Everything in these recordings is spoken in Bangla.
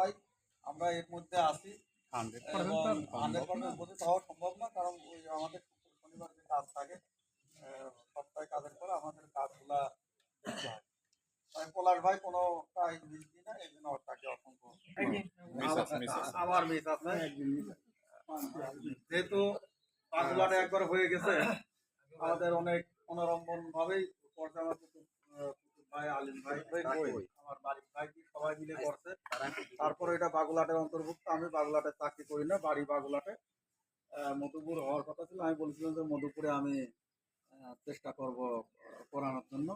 সবাই আমরা এর মধ্যে আসি। হান্ড্রেড পার্সেন্ট উপস্থিত হওয়া সম্ভব না কারণ ওই আমাদের শনিবার যে কাজ থাকে সপ্তাহে কাজের পরে আমাদের কাজগুলা দেখতে তাই পলাশ ভাই না এই জন্য তাকে অসংখ্য আমার মিস আছে। যেহেতু কাজগুলাটা একবার হয়ে গেছে আমাদের অনেক অনরম্বন ভাবেই আমার কুতুব আহ, ভাই আলিম ভাই আমার বাড়ির ভাই মিলে করছে তারপরে এটা বাগুলাটের অন্তর্ভুক্ত আমি বাগুলাটে চাকরি করি না বাড়ি বাগুলাটে। মধুপুর হওয়ার কথা ছিল আমি বলছিলাম যে মধুপুরে আমি চেষ্টা করব পড়ানোর জন্য।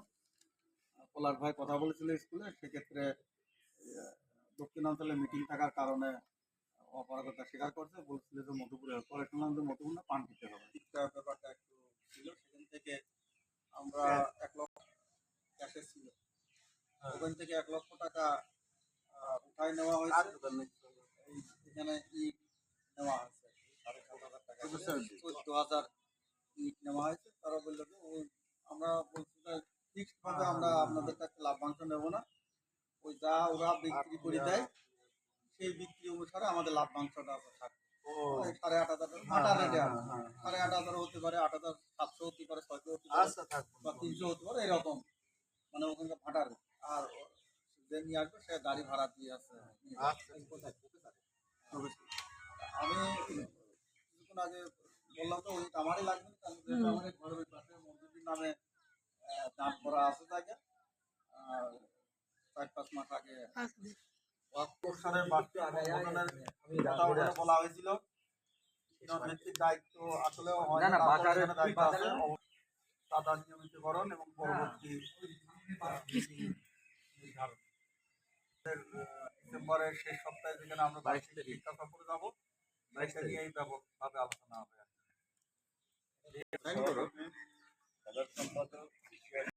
পলাশ ভাই কথা বলেছিল স্কুলে সেক্ষেত্রে দক্ষিণাঞ্চলে মিটিং থাকার কারণে অপারগতা স্বীকার করছে বলছিল যে মধুপুরে। পরে শুনলাম যে মধুপুর না পান দিতে হবে। শিক্ষার ব্যাপারটা একটু ছিল সেখান থেকে আমরা এক লক্ষ ক্যাশে ছিল। ওখান থেকে এক লক্ষ টাকা উঠাই নেওয়া হয়েছে? এখানে ইট নেওয়া হয়েছে। সাড়ে সাত হাজার টাকা। চোদ্দ হাজার ইট নেওয়া হয়েছে। তারা বলল আমরা বলছি যে আমরা আপনাদের কাছে লাভ্যাংশ নেব না। ওই যা ওরা বিক্রি করে দেয় সেই বিক্রি অনুসারে আমাদের লাভ্যাংশটা থাকবে। সাড়ে আট হাজার আট হাজার সাড়ে আট হাজার হতে পারে আট হাজার সাতশো হতে পারে ছয়শো হতে পারে বা তিনশো হতে পারে এরকম। মানে ওখানকার ভাড়ার আর যে নিয়ে আসবে সে গাড়ি ভাড়া দিয়ে আসছে আমি কিছুক্ষণ আগে বললাম তো ওই আমারই লাগবে না, কারণ যেহেতু আমার ঘরের ওই পাশে মন্দিরটির নামে আহ, করা আছে তাকে। চার পাঁচ মাস আগে অনুষ্ঠানের বাড়তি অনুমোদনের কথা ওখানে বলা হয়েছিল। দায়িত্ব আসলেও হয় দায়িত্ব আছে। তারা নিয়মিতকরণ এবং পরবর্তী আহ, নির্ধারণ। ডিসেম্বরের শেষ সপ্তাহে যেখানে আমরা বাইশ তারিখ। সফরে যাব বাইশটা নিয়ে এই ব্যাপকভাবে আলোচনা হবে। সম্পাদক